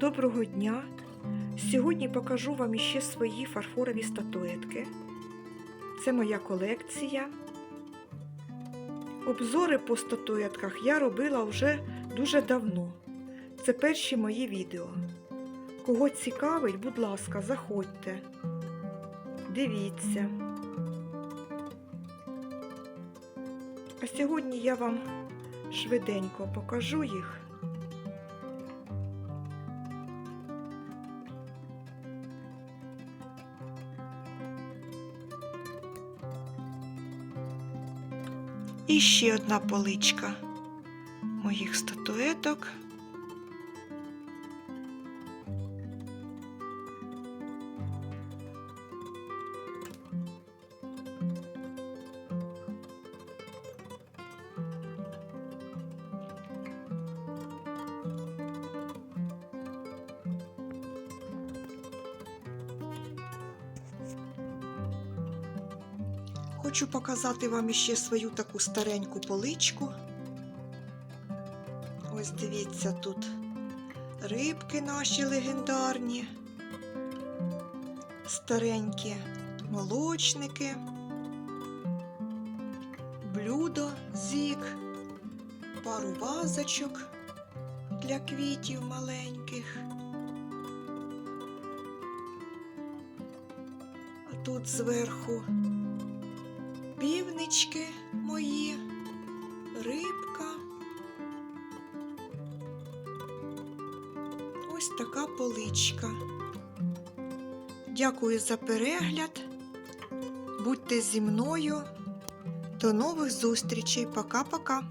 Доброго дня! Сьогодні покажу вам іще свої фарфорові статуетки. Це моя колекція. Обзори по статуетках я робила вже дуже давно. Це перші мої відео. Кого цікавить, будь ласка, заходьте. Дивіться. А сьогодні я вам швиденько покажу їх. І ще одна поличка моїх статуеток. Хочу показати вам іще свою таку стареньку поличку. Ось дивіться тут рибки наші легендарні, старенькі молочники, блюдо зік, пару вазочок для квітів маленьких. А тут зверху півнички мої, рибка. Ось така поличка. Дякую за перегляд. Будьте зі мною. До нових зустрічей. Пока-пока.